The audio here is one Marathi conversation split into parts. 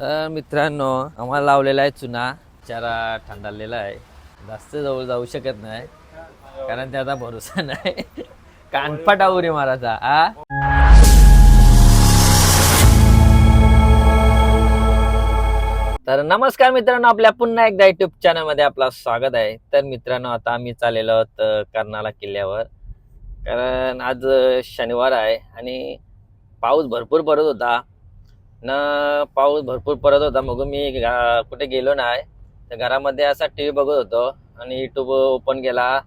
तर मित्रांनो आम्हाला लावलेला आहे चुना. चारा थंडालेला आहे. जास्त जवळ जाऊ शकत नाही. कारण त्याचा भरोसा नाही. कानपाटा उरी मारायचा आ? तर नमस्कार मित्रांनो आपल्या पुन्हा एकदा युट्यूब चॅनलमध्ये आपलं स्वागत आहे. तर मित्रांनो आता आम्ही चाललेलो आहोत कर्नाला किल्ल्यावर. कारण आज शनिवार आहे आणि पाऊस भरपूर पडत होता. न पाऊस भरपूर पडत होता. मग मी कुठे गेलो नाही. तर घरामध्ये असा टी व्ही बघत होतो आणि युट्यूब ओपन केला.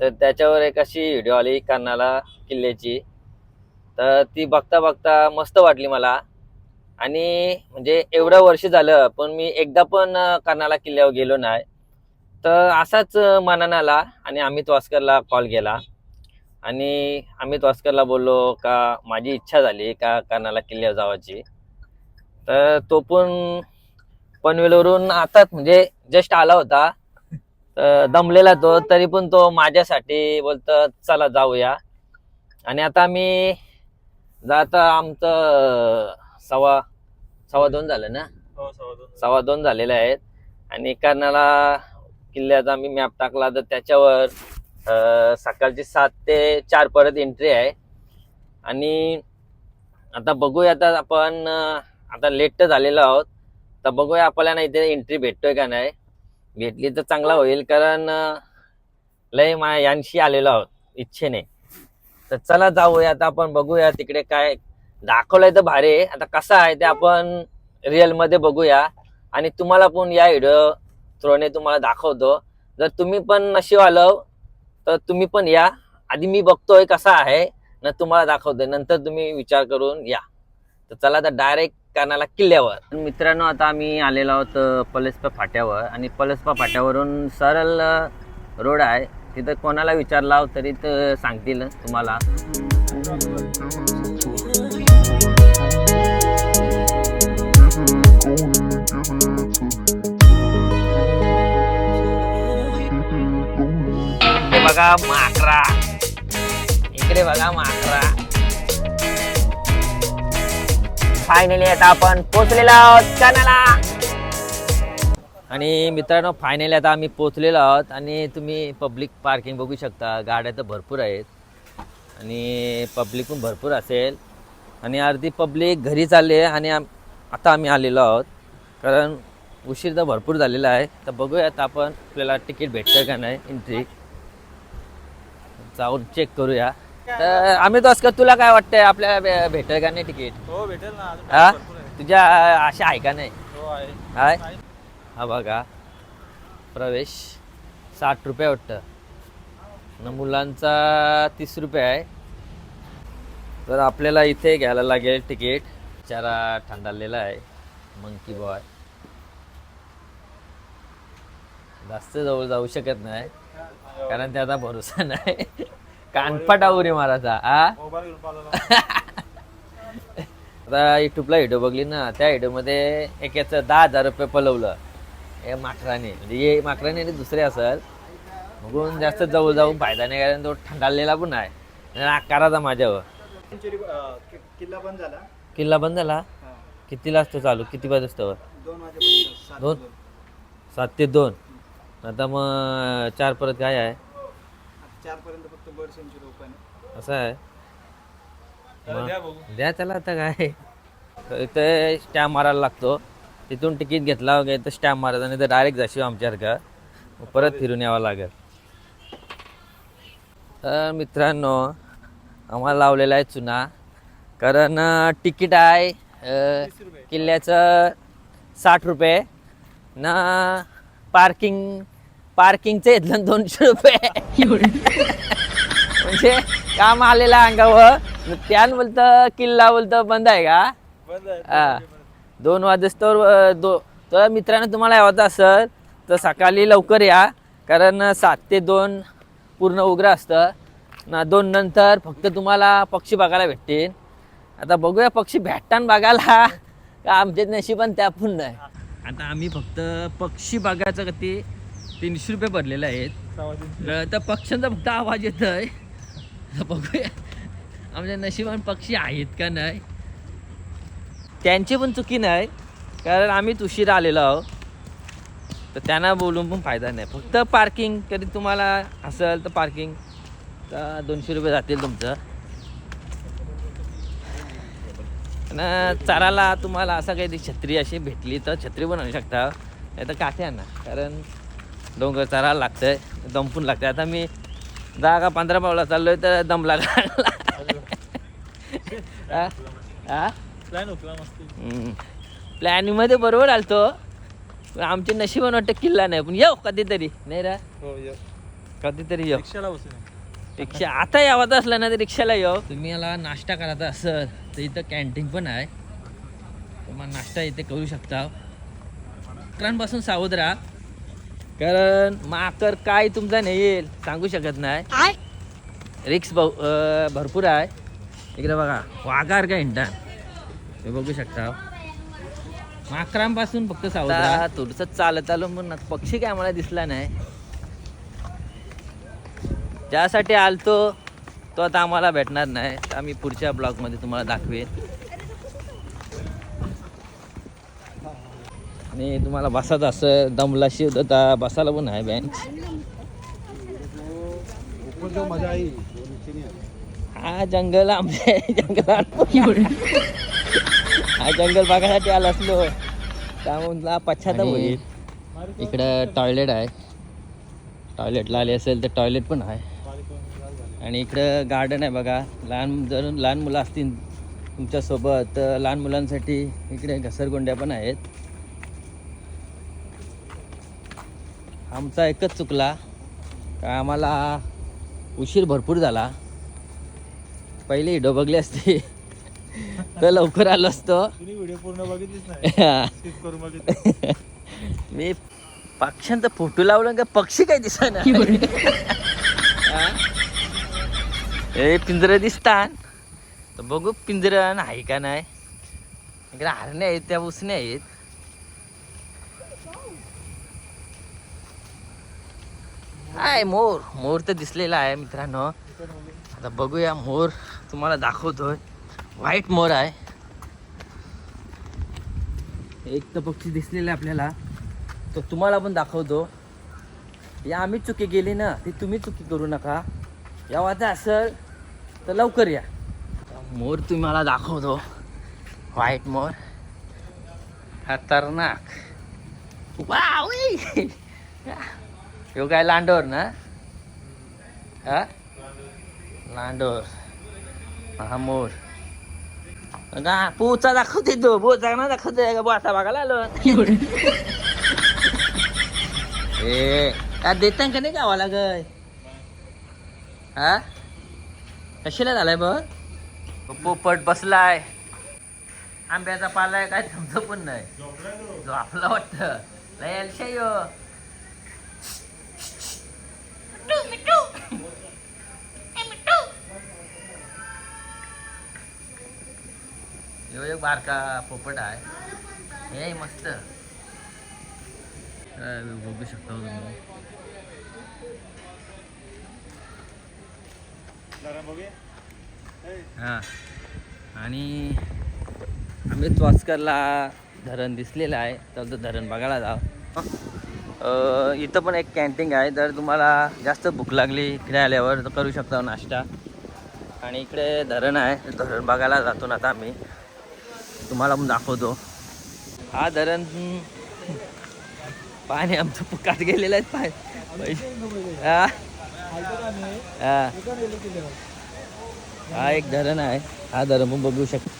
तर त्याच्यावर एक अशी व्हिडिओ आली कर्नाला किल्ल्याची. तर ती बघता बघता मस्त वाटली मला. आणि म्हणजे एवढं वर्ष झालं पण मी एकदा पण कर्नाला किल्ल्यावर गेलो नाही. तर असाच मनानं आला आणि अमित वास्करला कॉल केला. आणि अमित वास्करला बोललो का माझी इच्छा झाली का कर्नाला किल्ल्यावर जावाची तर तो पण पनवेलवरून आताच म्हणजे जस्ट आला होता. तर दमलेला तो तरी पण तो माझ्यासाठी बोलतो चला जाऊया. आणि आता आम्ही जाता आमचं सव्वा सव्वा दोन झालं ना? सव्वा दोन झालेले आहेत. आणि कर्नाला किल्ल्याचा आम्ही मॅप टाकला तर त्याच्यावर सकाळची सात ते चार परत एंट्री आहे. आणि आता बघूया आता आपण आता लेट झालेलो आहोत. तर बघूया आपल्याला इथे एंट्री भेटतोय का नाही. भेटली तर चांगला होईल कारण लय मा यांशी आलेलो आहोत इच्छेने. तर चला जाऊया आता आपण बघूया तिकडे काय दाखवलंय तर भारी आहे. आता कसं आहे ते आपण रिअलमध्ये बघूया. आणि तुम्हाला पण या व्हिडिओ थ्रोने तुम्हाला दाखवतो. जर तुम्ही पण नशीब आलं तर तुम्ही पण या. आधी मी बघतोय कसा आहे ना तुम्हाला दाखवतोय. नंतर तुम्ही विचार करून या. तर चला आता डायरेक्ट कानाला किल्ल्यावर. मित्रांनो आता आम्ही आलेलो आहोत अं, पलसपा फाट्यावर. आणि पलसपा फाट्यावरून सरळ रोड आहे. तिथं कोणाला विचारला तरी तर सांगतील तुम्हाला. बघा माकरा इकडे बघा माकरा फायनली आता आपण पोचलेलो आहोत कानाला आणि मित्रांनो फायनली आता आम्ही पोचलेलो आहोत आणि तुम्ही पब्लिक पार्किंग बघू शकता. गाड्या तर भरपूर आहेत. आणि पब्लिक पण भरपूर असेल. आणि अर्धी पब्लिक घरी चालली आहे आणि आता आम्ही आलेलो आहोत. कारण उशीर तर भरपूर झालेला आहे. तर बघूयात आपण आपल्याला तिकीट भेटतं का नाही एंट्री जाऊन चेक करूया. तर आम्ही तो तुला काय वाटतंय आपल्याला भे- भेटेल का नाही तिकीट? हो भेटेल ना अजून हा? भरपूर आहे. तुझ्या आशा आहे का नाही? हो आहे. हाय हा बघा. प्रवेश साठ रुपये वाटतं. न मुलांचा तीस रुपये आहे. तर आपल्याला इथे घ्यायला लागेल तिकीट. चारा थंडाळलेला आहे. मंकी बॉय जास्त जवळ जाऊ शकत नाही. कारण त्याचा भरोसा नाही. कानफाटा उरी मारायचा आ? आता युट्यूबला व्हिडिओ बघली ना त्या व्हिडिओमध्ये एक याचं दहा हजार रुपये पलवलं. हे माकराने म्हणजे हे माकराने आणि दुसरे असेल. बघून जास्त जवळ जाऊन फायदा नाही कारण तो थंडाळलेला पण आहे. आणि आकाराचा माझ्यावर. किल्ला बंद झाला किल्ला बंद झाला? कितीला असतो चालू? किती वाजता असतो? दोन? सात ते दोन. आता मग चार परत काय आहे? चार पर्यंत फक्त बर्ड सेंचुरी ओपन आहे. असं आहे? मग द्या बघू. द्या त्याला आता काय. इथे स्टॅम्प मारायला लागतो. तिथून तिकीट घेतला वगैरे तर स्टॅम्प मारायचा नाही तर डायरेक्ट जाशील आमच्यासारखं. मग परत फिरून यावं लागेल. तर मित्रांनो आम्हाला लावलेला आहे चुना. कारण तिकीट आहे अं, किल्ल्याचं साठ रुपये. ना पार्किंग पार्किंगचं इथलं दोनशे रुपये. म्हणजे काम आलेलं अंगावर. त्यान बोलतं किल्ला बोलतं बंद आहे का? बंद आहे. हा. दोन वाजस्तोवर दो तर मित्रांनो तुम्हाला यावं असेल तर सकाळी लवकर या. कारण सात ते दोन पूर्ण उघडं असतं. ना दोन नंतर फक्त तुम्हाला पक्षी बघायला भेटतील. आता बघूया पक्षी भेटतान बघायला. का आमचे नशिबान त्या पण नाही आता आम्ही फक्त पक्षी बघायचं का ते तीनशे रुपये भरलेले आहेत. तर पक्ष्यांचा फक्त आवाज येतोय. तर बघूया. आमच्या नशिबान पक्षी आहेत का नाही? त्यांची पण चुकी नाही कारण आम्हीच उशीर आलेलो आहो तर त्यांना बोलून पण फायदा नाही. फक्त पार्किंग कधी तुम्हाला असेल तर पार्किंग तर दोनशे रुपये जातील तुमचं. आणि चाराला तुम्हाला असं काही छत्री अशी भेटली तर छत्री पण आणू शकता. नाही तर काठी आणा कारण डोंगर चारायला लागतंय दम पण लागतंय. आता मी दहा का पंधरा पावला चाललोय तर दम लागला हा? हा? प्लॅन होता मस्त. हम्म. प्लॅनिंगमध्ये बरोबर आलतो. पण आमचे नशिबान वाटतं किल्ला नाही पण येऊ कधीतरी. नाही रा? हो ये कधीतरी येऊ. रिक्षा आता यावत असलं ना तर रिक्षाला येऊ. तुम्ही याला नाश्ता करायचा असेल तर इथं कॅन्टीन पण आहे. तुम्हाला नाश्ता इथे करू शकता. मित्रांपासून सावध राहा. कारण माकर काय तुमचा नाही येईल सांगू शकत नाही. रिक्स भरपूर आहे. इकडे बघा वाघार का इंटा हे बघू शकता. माकरांपासून फक्त सावध थोडस चालत आलो म्हणून पक्षी काय आम्हाला दिसला नाही. ज्यासाठी आलतो तो आता आम्हाला भेटणार नाही. आम्ही पुढच्या ब्लॉगमध्ये तुम्हाला दाखवेन. आणि तुम्हाला बसायचं असं दमला शिव तर बसायला पण आहे बेंच हा जंगल आमचे जंगल हा जंगल बघायसाठी आला असलो. त्यामुळे पश्चाताप होईल. इकडं टॉयलेट आहे. टॉयलेटला आले असेल तर टॉयलेट पण आहे. आणि इकडं गार्डन आहे बघा. लहान जर लहान मुलं असतील तुमच्यासोबत तर लहान मुलांसाठी इकडे घसरगुंड्या पण आहेत. आमचा एकच चुकला. का आम्हाला उशीर भरपूर झाला. पहिले हिडो बघली असती. तर लवकर आलो असतो. व्हिडिओ पूर्ण बघितलीच नाही. मी पक्ष्यांचा फोटो लावला का पक्षी काय दिसना? ए पिंजरं दिसतात तर बघू पिंजरं आहे का नाही. इकडे हरणे आहेत त्या उसने आहेत. आहे मोर. मोर तर दिसलेला आहे मित्रांनो. आता बघूया मोर तुम्हाला दाखवतोय. व्हाईट मोर आहे. एक तर पक्षी दिसलेला आहे आपल्याला. तो तुम्हाला पण दाखवतो. या आम्ही चुकी गेली ना ती तुम्ही चुकी करू नका. या वाचा असेल तर लवकर या. मोर तुम्हाला दाखवतो. व्हाईट मोर. खतरनाक. वाव ह्यो काय लांडोर ना? हा? लांडोर. हा मोर का पोचा दाखवते तो. पोचा ना दाखवते. का बोचा बघायला आलो. ए का देता का नाही गावाला गय हा? कशाला झालाय बघ? पोपट बसलाय. आंब्याचा पालाय काय? थांबतो पण नाही. जो आपला वाटत. लय यो ह्यो एक बारका पोपट आहे. हे मस्त. बघू शकता हो तुम्ही. हा. हां आणि आम्ही वास्करला धरण दिसलेलं आहे. तर धरण बघायला जाव इथं पण एक कॅन्टीन आहे. जर तुम्हाला जास्त भूक लागली इकडे आल्यावर तर करू शकता नाश्ता. आणि इकडे धरण आहे. धरण बघायला जातो ना आता आम्ही. तुम्हाला पण दाखवतो. हा धरण पाणी आमचं पुकात गेलेलं आहे. पाय हा. एक धरण आहे. हा धरण पण बघू शकतो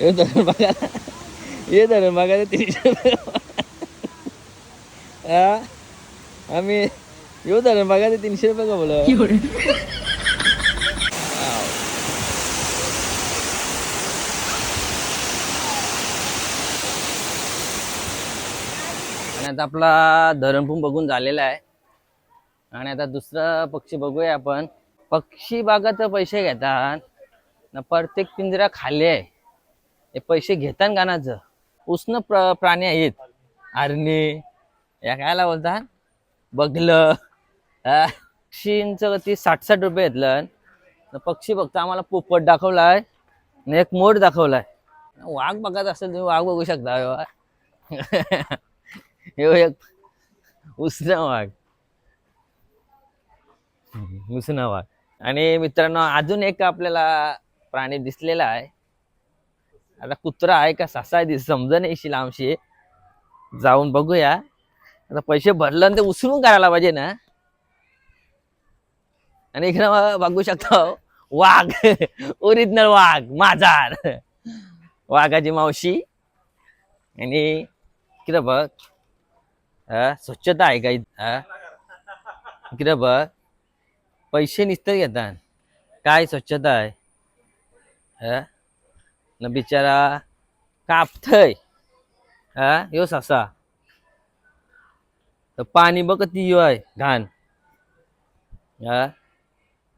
हे धरण बघा. हे धरण बघायला तीनशे आम्ही येऊ धरण बघा ते तीनशे रुपये का बोल आणि आता आपला धरण पण बघून झालेला आहे. आणि आता दुसरा पक्षी बघूया आपण. पक्षी बागाचे पैसे घेतात. ना प्रत्येक पिंजरा खाली आहे. हे पैसे घेतात गाण्याचं उष्ण प्र प्राणी आहेत. हरणे या कायला बोलता बघलं. पक्षींचं ती साठ साठ रुपये घेतलं. पक्षी बघता आम्हाला पोपट दाखवलाय आणि एक मोर दाखवलाय. वाघ बघत असेल तुम्ही वाघ बघू शकता. ह्यो. एक उसना वाघ. उसना वाघ. आणि मित्रांनो अजून एक आपल्याला प्राणी दिसलेला आहे. आता कुत्रा आहे का ससा आहे दिस समजा नाही लांबशी जाऊन बघूया. आता पैसे भरलं आणि ते उचलून करायला पाहिजे ना. आणि इकडे मग बघू शकतो. वाघ. ओरिजिनल वाघ. माझा वाघाची मावशी. आणि इकडे बघ. हा, स्वच्छता आहे का इथं? इकडे बघ. पैसे निसतं घेतात. काय स्वच्छता आहे? न बिचारा कापतय. हा यो ससा. तर पाणी बघ ती आहे घाण. हा?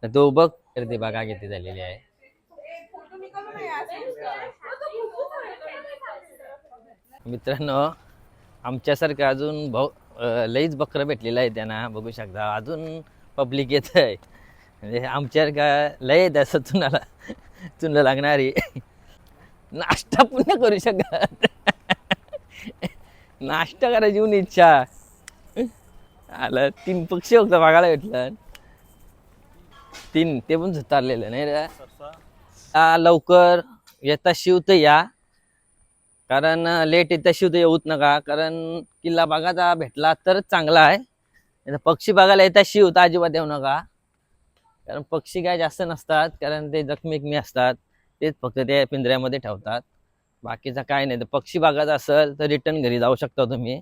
तो बघ तर ते बघा किती झालेली आहे. मित्रांनो आमच्यासारखं अजून भाऊ लईच बकरं भेटलेलं आहे त्यांना बघू शकता. अजून पब्लिक येत आहे. म्हणजे आमच्यासारखा लय येत असं तुम्हाला तुला लागणारी नाश्ता पुन्हा करू शकत. नाश्ता करायची इच्छा. आलं. तीन पक्षी फक्त बघायला भेटलं. तीन ते पण झुतारलेलं नाही रे? आ, लवकर येता शिव तर या. कारण लेट येता शिव तर येऊच नका. कारण किल्ला बघायचा भेटला तरच चांगला आहे. पक्षी बघायला येता शिव तर अजिबात येऊ नका. कारण पक्षी काय जास्त नसतात. कारण ते जखमी असतात. तेच फक्त ते पिंजऱ्यामध्ये ठेवतात. बाकीचं काय नाही. तर पक्षी बघायचा असेल तर रिटर्न घरी जाऊ शकता तुम्ही.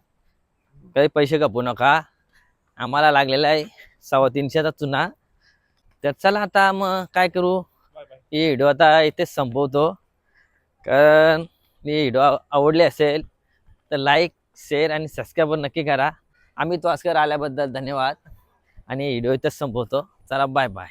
काही पैसे कपू नका. आम्हाला लागलेला आहे सव्वा तीनशेचा चुना. तर चला आता मग काय करू? ही व्हिडिओ आता इथेच संपवतो. कारण ही व्हिडिओ आवडली असेल तर लाईक शेअर आणि सबस्क्राईब नक्की करा. आम्ही तो आल्याबद्दल धन्यवाद. आणि व्हिडिओ इथेच संपवतो. चला बाय बाय